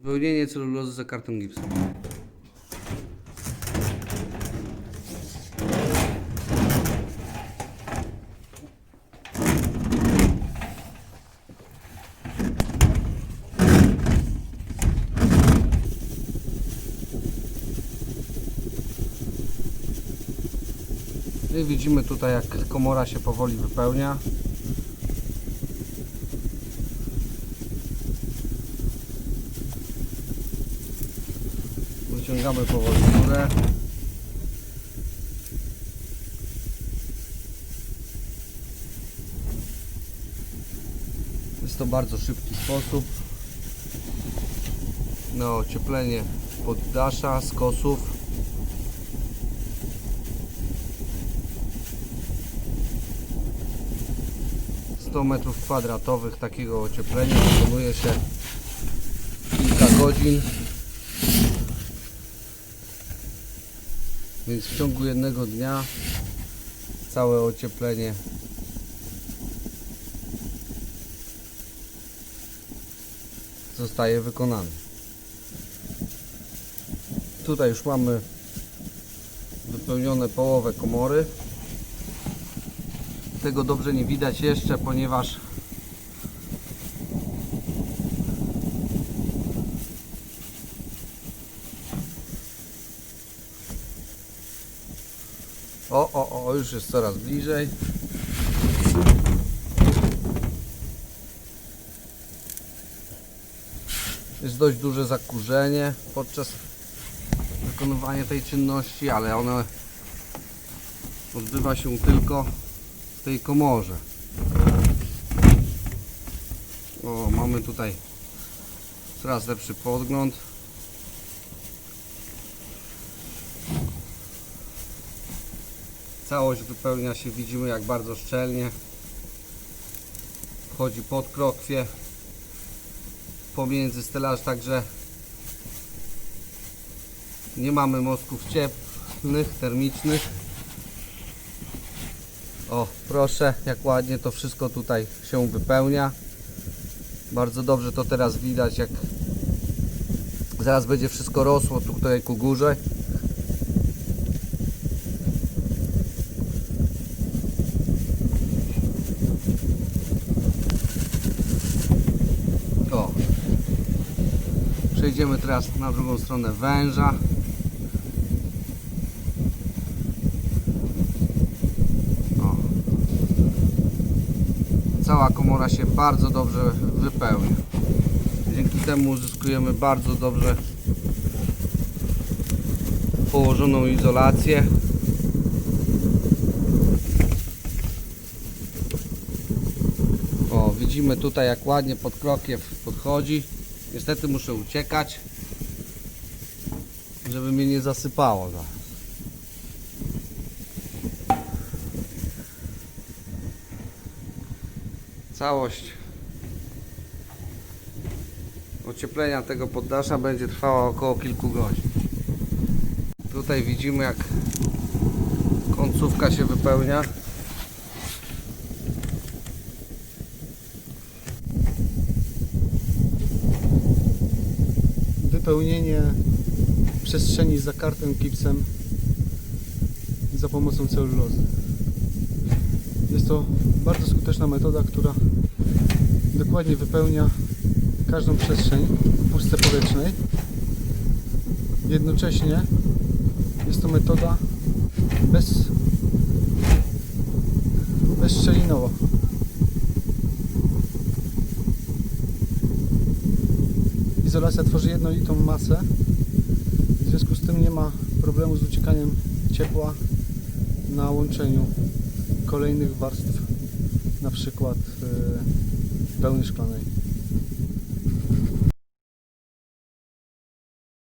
Wypełnienie celulozy za kartą gipsem. No I widzimy tutaj jak komora się powoli wypełnia. Wyciągamy powoli górę. Jest to bardzo szybki sposób na ocieplenie poddasza, skosów. Metrów kwadratowych takiego ocieplenia wykonuje się kilka godzin. Więc w ciągu jednego dnia całe ocieplenie zostaje wykonane. Tutaj już mamy wypełnione połowę komory. Tego dobrze nie widać jeszcze, ponieważ O, o, o, już jest coraz bliżej. Jest dość duże zakurzenie podczas wykonywania tej czynności, ale one odbywa się tylko w tej komorze. O, mamy tutaj coraz lepszy podgląd. Całość wypełnia się, widzimy jak bardzo szczelnie. Wchodzi pod krokwie. Pomiędzy stelaż także nie mamy mostków cieplnych, termicznych. O, proszę, jak ładnie to wszystko tutaj się wypełnia. Bardzo dobrze to teraz widać, jak zaraz będzie wszystko rosło tutaj ku górze. O. Przejdziemy teraz na drugą stronę węża. O. Cała komora się bardzo dobrze wypełnia. Dzięki temu uzyskujemy bardzo dobrze położoną izolację. O, widzimy tutaj jak ładnie pod krokiew podchodzi. Niestety muszę uciekać, żeby mnie nie zasypało. Całość ocieplenia tego poddasza będzie trwała około kilku godzin. Tutaj widzimy jak końcówka się wypełnia. Wypełnienie przestrzeni za kartą gipsem za pomocą celulozy. Jest to bardzo skuteczna metoda, która dokładnie wypełnia każdą przestrzeń w pustce powietrznej. Jednocześnie jest to metoda bez, bezszczelinowa. Izolacja tworzy jednolitą masę, w związku z tym nie ma problemu z uciekaniem ciepła na łączeniu kolejnych warstw, na przykład e, wełny szklanej.